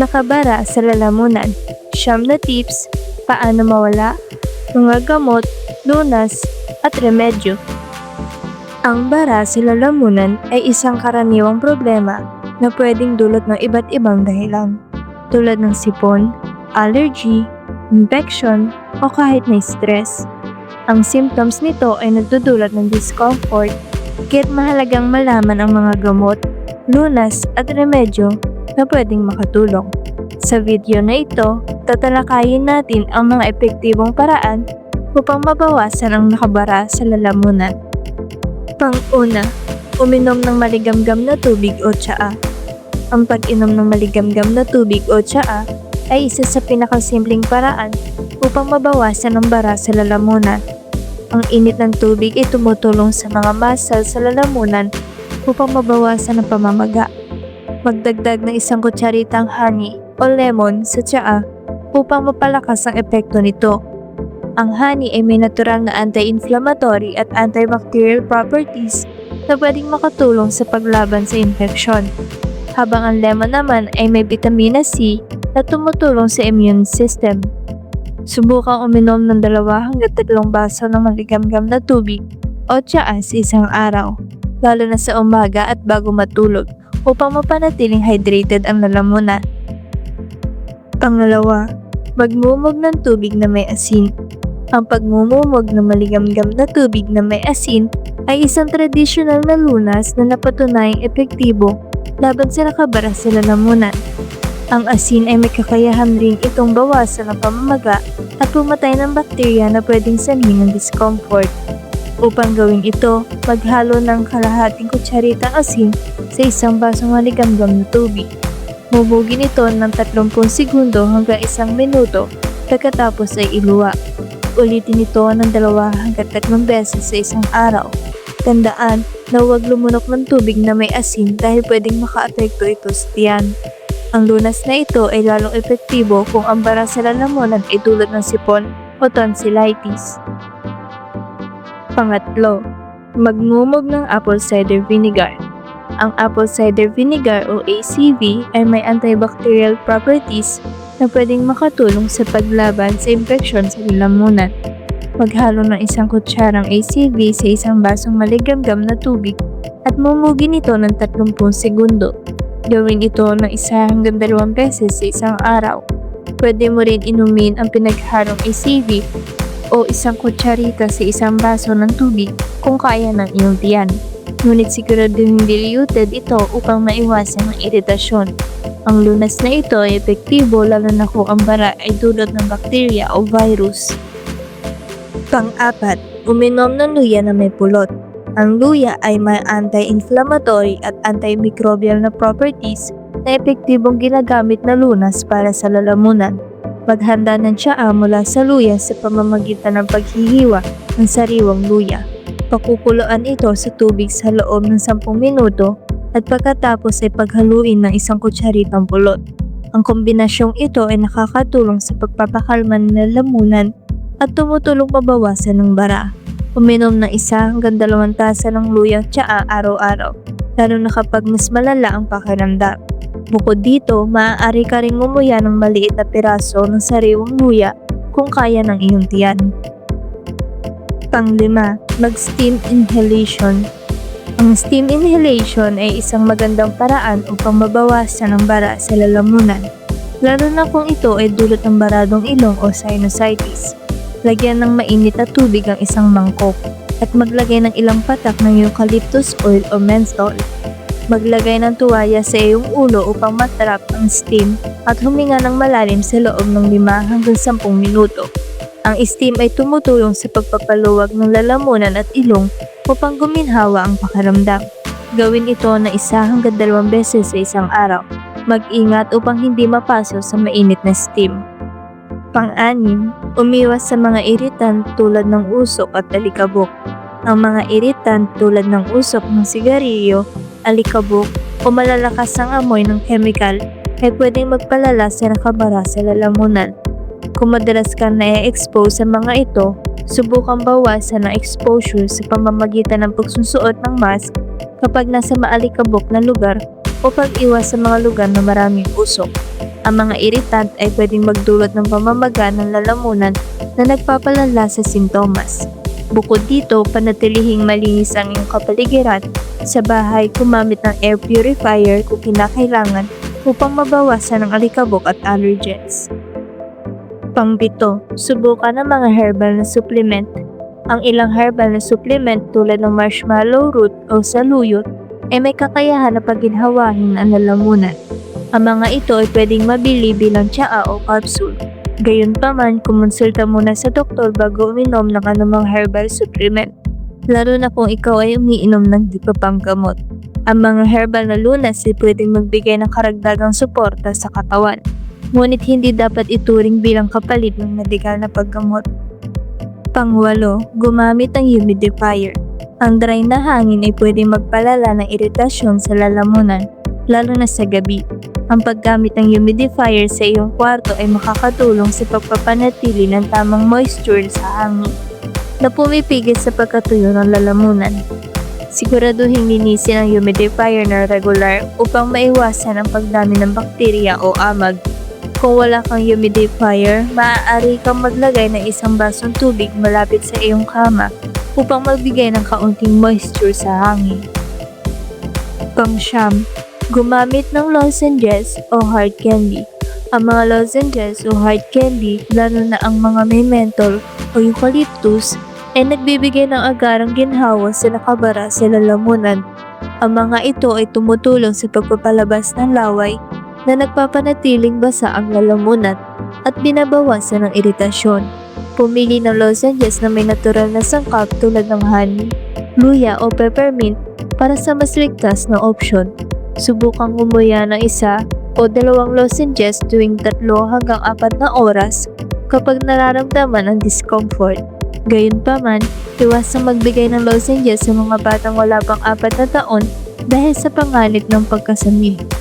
Nakabara sa lalamunan. Siyam na tips, paano mawala, mga gamot, lunas, at remedyo. Ang bara sa lalamunan ay isang karaniwang problema na pwedeng dulot ng iba't ibang dahilan, tulad ng sipon, allergy, infection, o kahit na stress. Ang symptoms nito ay nagdudulot ng discomfort, kaya't mahalagang malaman ang mga gamot, lunas at remedyo na pwedeng makatulong. Sa video na ito, tatalakayin natin ang mga epektibong paraan upang mabawasan ang nakabara sa lalamunan. Pang-una, uminom ng maligamgam na tubig o tsaa. Ang pag-inom ng maligamgam na tubig o tsaa ay isa sa pinakasimpleng paraan upang mabawasan ang bara sa lalamunan. Ang init ng tubig ay tumutulong sa mga muscle sa lalamunan upang mabawasan ang pamamaga. Magdagdag ng isang kutsaritang honey o lemon sa tsaa upang mapalakas ang epekto nito. Ang honey ay may natural na anti-inflammatory at antibacterial properties na pwedeng makatulong sa paglaban sa infeksyon. Habang ang lemon naman ay may vitamina C na tumutulong sa immune system. Subukang uminom ng dalawa hanggang tatlong baso ng maligamgam na tubig o tsaa sa isang araw, lalo na sa umaga at bago matulog upang mapanatiling hydrated ang lalamunan. Pangalawa, magmumog ng tubig na may asin. Ang pagmumumog ng maligamgam na tubig na may asin ay isang tradisyonal na lunas na napatunayang epektibo laban sa nakabara sa lalamunan. Ang asin ay may kakayahan rin itong bawasan ang pamamaga at pumatay ng bakterya na pwedeng sanhin ng discomfort. Upang gawin ito, maghalo ng kalahating kutsaritang asin sa isang basong maligamgam na tubig. Mubugin ito ng 30 segundo hanggang isang minuto pagkatapos ay iluwa. Ulitin ito ng dalawa hanggang tatlong beses sa isang araw. Tandaan na huwag lumunok ng tubig na may asin dahil pwedeng makaapekto ito sa tiyan. Ang lunas na ito ay lalong epektibo kung ang bara sa lalamunan ay dulot ng sipon o tonsillitis. Pangatlo, magmumog ng apple cider vinegar. Ang apple cider vinegar o ACV ay may antibacterial properties na pwedeng makatulong sa paglaban sa infeksyon sa lalamunan. Maghalo ng isang kutsarang ACV sa isang basong maligamgam na tubig at mumugin ito ng 30 segundo. Gawin ito ng isa hanggang dalawang beses sa isang araw. Pwede mo rin inumin ang pinaghalong ACV o isang kutsarita sa isang baso ng tubig kung kaya ng iyong tiyan. Ngunit siguraduhin diluted ito upang maiwasan ang iritasyon. Ang lunas na ito ay epektibo lalo na kung ang bara ay dulot ng bakterya o virus. Pang-apat, uminom ng luya na may pulot. Ang luya ay may anti-inflammatory at antimicrobial na properties na epektibong ginagamit na lunas para sa lalamunan. Maghanda ng tsaa mula sa luya sa pamamagitan ng paghihiwa ng sariwang luya. Pakukuloan ito sa tubig sa loob ng 10 minuto at pagkatapos ay paghaluin ng isang kutsaritang pulot. Ang kombinasyong ito ay nakakatulong sa pagpapakalma ng lalamunan at tumutulong mabawasan ng bara. Uminom ng isa hanggang dalawang tasa ng luyang tsaa araw-araw, lalo na kapag mas malala ang pakiramdam. Bukod dito, maaari ka ring ngumuya ng maliit na piraso ng sariwang luya kung kaya ng iyong tiyan. Panglima, mag-steam inhalation. Ang steam inhalation ay isang magandang paraan upang mabawasan ang bara sa lalamunan, lalo na kung ito ay dulot ng baradong ilong o sinusitis. Lagyan ng mainit na tubig ang isang mangkok at maglagay ng ilang patak ng eucalyptus oil o menthol. Maglagay ng tuwaya sa iyong ulo upang matrap ang steam at huminga ng malalim sa loob ng 5 hanggang 10 minuto. Ang steam ay tumutulong sa pagpapaluwag ng lalamunan at ilong upang guminhawa ang pakiramdam. Gawin ito na isa hanggang dalawang beses sa isang araw. Mag-ingat upang hindi mapaso sa mainit na steam. Pang-anim, umiwas sa mga iritan tulad ng usok at alikabok. Ang mga iritan tulad ng usok ng sigarilyo, alikabok o malalakas ang amoy ng chemical ay pwedeng magpalala sa nakabara sa lalamunan. Kung madalas ka na-expose sa mga ito, subukang bawasan ang exposure sa pamamagitan ng pagsusuot ng mask kapag nasa maalikabok na lugar o pag-iwas sa mga lugar na maraming usok. Ang mga irritant ay pwedeng magdulot ng pamamaga ng lalamunan na nagpapalala sa sintomas. Bukod dito, panatilihing malinis ang iyong kapaligiran sa bahay gumamit ng air purifier kung kinakailangan upang mabawasan ang alikabok at allergens. Pangbito, subukan ang mga herbal na supplement. Ang ilang herbal na supplement tulad ng marshmallow root o saluyot ay may kakayahan na paginhawahin ang lalamunan. Ang mga ito ay pwedeng mabili bilang tsaa o capsule. Gayunpaman, kumonsulta muna sa doktor bago uminom ng anumang herbal supplement, lalo na kung ikaw ay umiinom ng di pa pang gamot. Ang mga herbal na lunas ay pwedeng magbigay ng karagdagang suporta sa katawan, ngunit hindi dapat ituring bilang kapalit ng medikal na paggamot. Pangwalo, gumamit ng humidifier. Ang dry na hangin ay pwedeng magpalala ng iritasyon sa lalamunan, lalo na sa gabi. Ang paggamit ng humidifier sa iyong kwarto ay makakatulong sa pagpapanatili ng tamang moisture sa hangin na pumipigil sa pagkatuyo ng lalamunan. Siguraduhin linisin ang humidifier na regular upang maiwasan ang pagdami ng bakterya o amag. Kung wala kang humidifier, maaari kang maglagay ng isang basong tubig malapit sa iyong kama upang magbigay ng kaunting moisture sa hangin. Pangsyam, gumamit ng lozenges o hard candy. Ang mga lozenges o hard candy, lalo na ang mga may menthol o eucalyptus, ay nagbibigay ng agarang ginhawa sa nakabara sa lalamunan. Ang mga ito ay tumutulong sa pagpapalabas ng laway na nagpapanatiling basa ang lalamunan at binabawasan ng iritasyon. Pumili ng lozenges na may natural na sangkap tulad ng honey, luya o peppermint para sa mas ligtas na opsyon. Subukang umuya ng isa o dalawang lozenges tuwing tatlo hanggang apat na oras kapag nararamdaman ang discomfort. Gayunpaman, iwasang magbigay ng lozenges sa mga batang wala pang apat na taon dahil sa panganib ng pagkasami.